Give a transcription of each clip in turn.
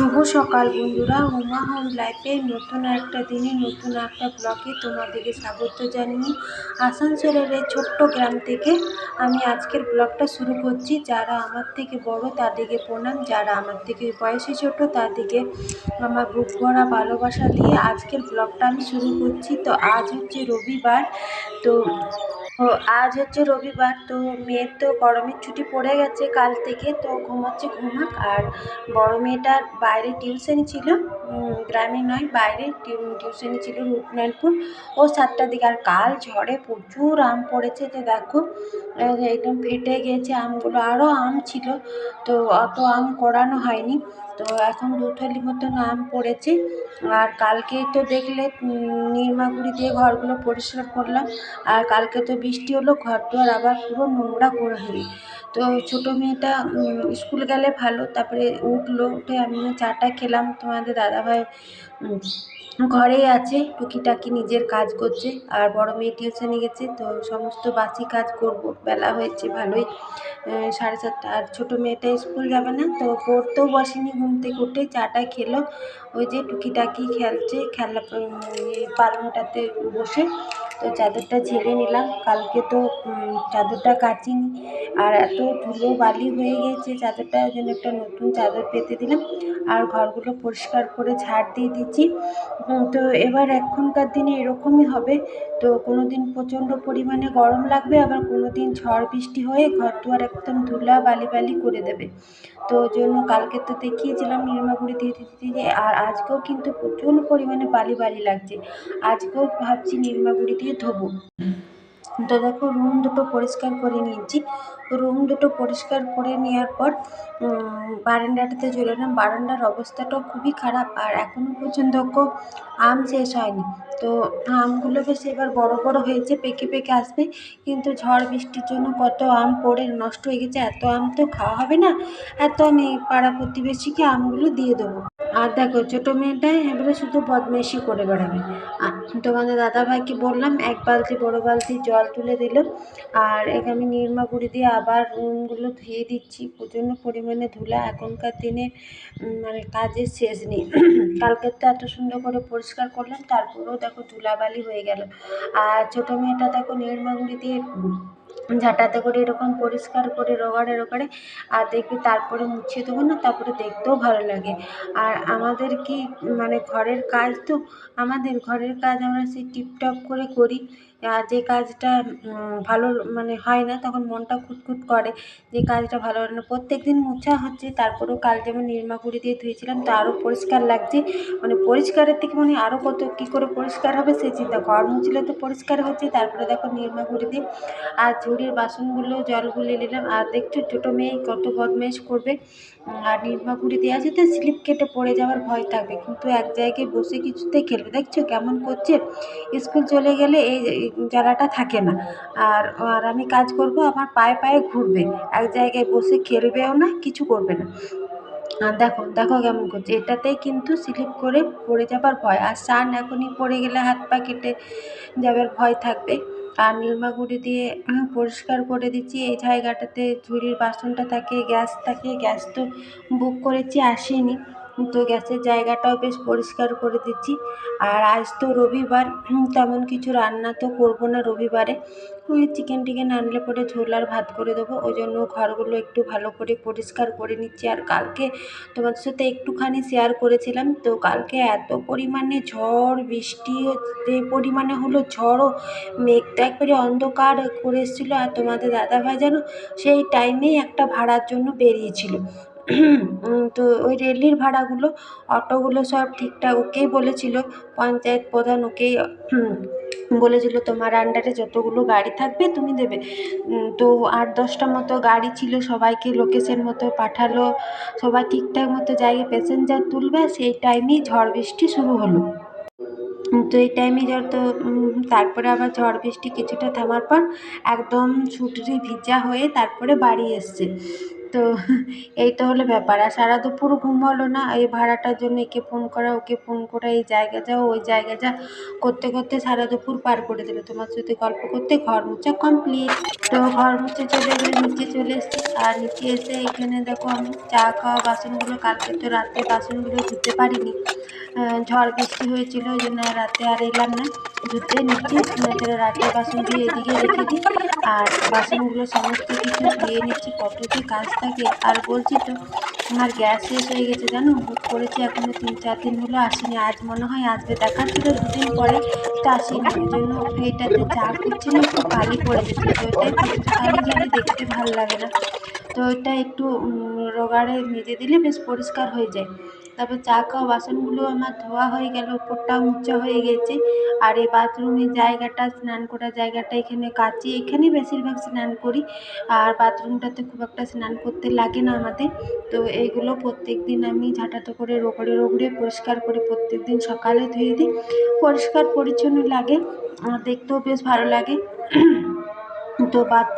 শুভ সকাল বন্ধুরা। উমা হোম লাইফে নতুন একটা দিনে নতুন একটা ব্লগে তোমাদেরকে স্বাগত জানিয়ে আসানসোলের এই ছোট্ট গ্রাম থেকে আমি আজকের ব্লগটা শুরু করছি। যারা আমার থেকে বড় তাদেরকে প্রণাম। যারা আমার থেকে বয়সে ছোট তাদেরকে আমার বুক ভরা ভালোবাসা দিয়ে আজকের ব্লগটা আমি শুরু করছি। তো আজ হচ্ছে রবিবার। তো ও আজ হচ্ছে রবিবার, তো মেয়ের তো গরমের ছুটি পড়ে গেছে কাল থেকে, তো ঘুমাচ্ছে ঘুমাক আর বড় মেয়েটার বাইরে টিউশনি ছিল গ্রামে নয়, বাইরে টিউশনি ছিল রূপনারায়ণপুর ও সাতটার দিকে, আর কাল ঝড়ে প্রচুর আম পড়েছে তো দেখো একদম ফেটে গেছে আমগুলো। আরও আম ছিল, তো অত আম করানো হয়নি। তো এখন দু থলি মতন আম পড়েছে। আর কালকে তো দেখলে নির্মাগুড়ি দিয়ে ঘরগুলো পরিষ্কার করলাম। আর কালকে তো বৃষ্টি হলো ঘর দুয়ার আবার পুরো নোংরা করে হলি। তো ছোটো মেয়েটা স্কুল গেলে ভালো, তারপরে উঠল, উঠে আমিও চাটা খেলাম তোমাদের দাদাভাই। ঘরেই আছে, টুকিটাকি নিজের কাজ করছে, আর বড় মেয়ে টিউশনে গেছে, তো সমস্ত বাসি কাজ করব। বেলা হয়েছে ভালোই সাড়ে সাতটা আর ছোটো মেয়েটা স্কুল যাবে না, তো পড়তেও বসেনি ঘুম থেকে উঠে, চাটা খেলো, ওই যে টুকিটাকি খেলছে, খেলা পালংটাতে বসে, তো চাদরটা ঝেড়ে নিলাম, কালকে তো চাদরটা কাচিনি, আর এত ধুলো বালি হয়ে গিয়েছে চাদরটা, ওই জন্য একটা নতুন চাদর পেতে দিলাম আর ঘরগুলো পরিষ্কার করে ঝাড় দিয়ে দিচ্ছি। তো এবার এখনকার দিনে এরকমই হবে। তো কোনো দিন প্রচণ্ড পরিমাণে গরম লাগবে, আবার কোনো দিন ঝড় বৃষ্টি হয়ে ঘর দুয়ার একদম ধুলা বালি বালি করে দেবে। তো জন্য কালকে তো দেখিয়েছিলাম নির্মাগুড়ি দিয়ে দিতে যে, আর আজকেও কিন্তু প্রচণ্ড পরিমাণে বালি বালি লাগছে। আজকেও ভাবছি নির্মাগুড়ি দিয়ে ধোবো। তো দেখো রুম দুটো পরিষ্কার করে নিয়েছি। রুম দুটো পরিষ্কার করে নেওয়ার পর বারান্দাটাতে চলে এলাম। বারান্দার অবস্থাটাও খুবই খারাপ, আর এখনও পর্যন্ত আম শেষ হয়নি। তো আমগুলো বেশ এবার বড় বড় হয়েছে, পেকে পেকে আসবে। কিন্তু ঝড় বৃষ্টির জন্য কত আম পড়ে নষ্ট হয়ে গেছে, এত আম তো খাওয়া হবে না। এত আমি পাড়া প্রতিবেশীকে আমগুলো দিয়ে দেবো। আর দেখো, ছোটো মেয়েটাই এবারে শুধু বদমাইশি করে বেড়াবে। তোমাদের দাদাভাইকে বললাম, এক বালতি বড় বালতি জল তুলে দিল। আর এখানে নির্মা গুঁড়ি দিয়ে আবার রুমগুলো ধুয়ে দিচ্ছি। প্রচণ্ড পরিমাণে ধুলা এখনকার দিনে মানে কাজের শেষ নেই। কালকের তো এত সুন্দর করে পরিষ্কার করলাম, তারপরেও দেখো ধুলাবালি হয়ে গেল। আর ছোটো মেয়েটা দেখো নির্মা গুঁড়ি দিয়ে ঝাঁটাতে করে এরকম পরিষ্কার করে, রোগাড়ে রোগাড়ে, আর দেখবি তারপরে মুছে দেবো না, তারপরে দেখতেও ভালো লাগে। আর আমাদের কি মানে ঘরের কাজ তো, আমাদের ঘরের কাজ আমরা সেই টিপটপ করে করি। আর যে কাজটা ভালো মানে হয় না, তখন মনটা খুঁতখুত করে যে কাজটা ভালো হয় না। প্রত্যেক দিন মোছা হচ্ছে, তারপরেও কাল যেমন নিরমা গুঁড়ি দিয়ে ধুয়েছিলাম তো আরও পরিষ্কার লাগছে। মানে পরিষ্কারের থেকে মানে আরও কত কী করে পরিষ্কার হবে সেই চিন্তা, ঘর মুছলে তো পরিষ্কার হচ্ছে, তারপরে দেখো নিরমা গুঁড়ি দিয়ে, আর ঝুড়ির বাসনগুলো জল গুলিয়ে নিলাম আর দেখছ ছোটো মেয়ে কত বদমাইশ করবে। আর নিরমা গুঁড়ি দেওয়া তো স্লিপ কেটে পড়ে যাওয়ার ভয় থাকবে কিন্তু এক জায়গায় বসে কিছুতেই খেলবে। দেখছ কেমন করছে? স্কুল চলে গেলে এই জ্বালাটা থাকে না। আর আর আমি কাজ করব, আমার পায়ে পায়ে ঘুরবে। এক জায়গায় বসে খেলবেও না, কিছু করবে না। আর দেখো দেখো কেমন করছে। এটাতেই কিন্তু স্লিপ করে পড়ে যাবার ভয়। আর সান এখনই পড়ে গেলে হাত পা কেটে যাবার ভয় থাকবে। আর নিরমা গুঁড়ি দিয়ে পরিষ্কার করে দিচ্ছি। এই জায়গাটাতে ঝুড়ির বাসনটা থাকে, গ্যাস থাকে। গ্যাস তো বুক করেছি, আসেনি। তো গ্যাসের জায়গাটাও বেশ পরিষ্কার করে দিচ্ছি। আর আজ তো রবিবার তেমন কিছু রান্না তো করব না রবিবারে। ওই চিকেন টিকেন আনলে পরে ঝোল আর ভাত করে দেবো। ওই জন্য ঘরগুলো একটু ভালো করে পরিষ্কার করে নিচ্ছি। আর কালকে তোমাদের সাথে একটুখানি শেয়ার করেছিলাম। তো কালকে এত পরিমাণে ঝড়, বৃষ্টি, যে পরিমাণে হলো ঝড়ও, মেঘটা একবারে অন্ধকার করে এসেছিল। আর তোমাদের দাদাভাই যেন সেই টাইমেই একটা ভাড়ার জন্য বেরিয়েছিল। তো ওই রেলির ভাড়াগুলো, অটোগুলো সব ঠিকঠাক ওকেই বলেছিল, পঞ্চায়েত প্রধান ওকেই বলেছিল তোমার আন্ডারে যতগুলো গাড়ি থাকবে তুমি দেবে। তো আট দশটা মতো গাড়ি ছিল, সবাইকে লোকেশন মতো পাঠালো, সবাই ঠিকঠাক মতো জায়গায় প্যাসেঞ্জার তুলবে, সেই টাইমেই ঝড় বৃষ্টি শুরু হলো। তো এই টাইমে তো তারপরে আবার ঝড় বৃষ্টি কিছুটা থামার পর একদম ছুটরি ভিজা হয়ে তারপরে বাড়ি এসছে। তো এই তো হলো ব্যাপার। আর সারা দুপুর ঘুম হলো না, এই ভাড়াটার জন্য একে ফোন করা, ওকে ফোন করা এই জায়গা যাও, ওই জায়গা যা। করতে করতে সারা দুপুর পার করে দিল। তোমার সাথে গল্প করতে ঘর মুছা কমপ্লিট তো ঘর মুছে চলে গেলে নিচে চলে এসেছি। আর নিচে এসে এখানে দেখো আমি চা খাওয়া বাসনগুলো, কালকে তো রাতে বাসনগুলো ধুতে পারিনি। ঝড় বৃষ্টি হয়েছিল, ওই জন্য রাতে আর এলাম না ধুতে নিচে। নজরে রাতে বাসন দিয়ে এদিকে রেখে দিই। আর বাসনগুলো সমস্ত কিছু ধুয়ে নিচ্ছি, কত যে কাজ থাকে। আর বলছি তো, আমার গ্যাস শেষ হয়ে গেছে জানো? বুক করেছি এখনও তিন, চার দিন হলো আসেনি। আজ মনে হয় আসবে দেখাচ্ছিল দুদিন পরে তা আসেনি। ওই জন্য এটাতে চা করছি না, একটু কালি পড়ে গেছে ওইটাই কালি গেলে দেখতে ভালো লাগে না। তো ওইটা একটু রোগাড়ে মেজে দিলে বেশ পরিষ্কার হয়ে যায়। তারপর চা খাওয়া বাসনগুলো আমার ধোয়া হয়ে গেল ওপরটাও মুছা হয়ে গেছে। আর এই বাথরুমের জায়গাটা, স্নান করার জায়গাটা এখানে কাচি, এখানে বেশিরভাগ স্নান করি। আর বাথরুমটাতে খুব একটা স্নান করতে লাগে না আমাদের। তো এইগুলো প্রত্যেক দিন আমি ঝাঁটাতে করে রোগড়ে রোগড়ে পরিষ্কার করে প্রত্যেক দিন সকালে ধুয়ে দিই। পরিষ্কার পরিচ্ছন্ন লাগে দেখতেও বেশ ভালো লাগে। তো বাথ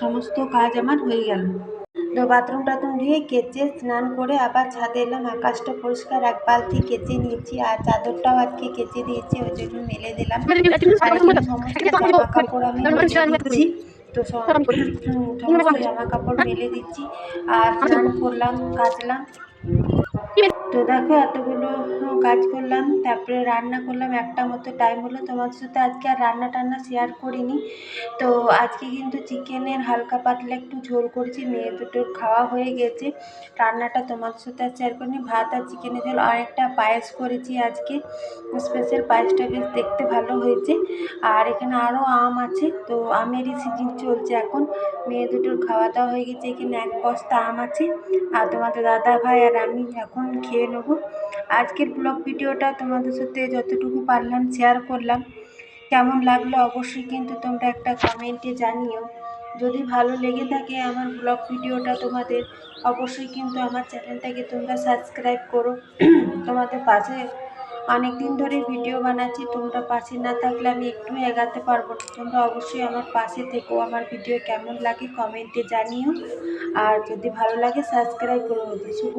সমস্ত কাজ আমার হয়ে গেল। তো বাথরুম টাথরুম ধুয়ে কেচে স্নান করে আবার ছাদে এলাম। আকাশটা পরিষ্কার এক বালতি কেচে নিয়েছি আর চাদরটাও আজকে কেচে দিয়েছি ওই জন্য মেলে দিলাম। আর জামা কাপড় আমি দিচ্ছি। তো সমস্ত জামা কাপড় মেলে দিচ্ছি। আর স্নান করলাম কাচলাম। তো দেখো এতগুলো কাজ করলাম, তারপরে রান্না করলাম। একটা মতো টাইম হলো। তোমাদের সাথে আজকে আর রান্না টান্না শেয়ার করিনি। তো আজকে কিন্তু চিকেনের হালকা পাতলা একটু ঝোল করেছি। মেয়ে দুটোর খাওয়া হয়ে গেছে। রান্নাটা তোমাদের সাথে আর শেয়ার করিনি। ভাত আর চিকেনের ঝোল একটা পায়েস করেছি আজকে। স্পেশাল পায়েসটা বেশ দেখতে ভালো হয়েছে। আর এখানে আরও আম আছে। তো আমেরই সিজন চলছে এখন। মেয়ে দুটোর খাওয়া দাওয়া হয়ে গেছে। এখানে এক বস্তা আম আছে। আর তোমাদের দাদা ভাই আর আমি এখন খেয়ে নেব। আজকের ব্লগ ভিডিওটা তোমাদের সাথে যতটুকু পারলাম শেয়ার করলাম। কেমন লাগল অবশ্যই কিন্তু তোমরা একটা কমেন্টে জানিও। যদি ভালো লেগে থাকে আমার ব্লগ ভিডিওটা তোমাদের, অবশ্যই কিন্তু আমার চ্যানেলটাকে তোমরা সাবস্ক্রাইব করো। তোমাদের পাশে অনেক দিন ধরে ভিডিও বানাচ্ছি, তোমরা পাশে না থাকলে আমি একটু এগাতে পারব না। তোমরা অবশ্যই আমার পাশে থেকো, আমার ভিডিও কেমন লাগে কমেন্টে জানিও। আর যদি ভালো লাগে সাবস্ক্রাইব করো শুভ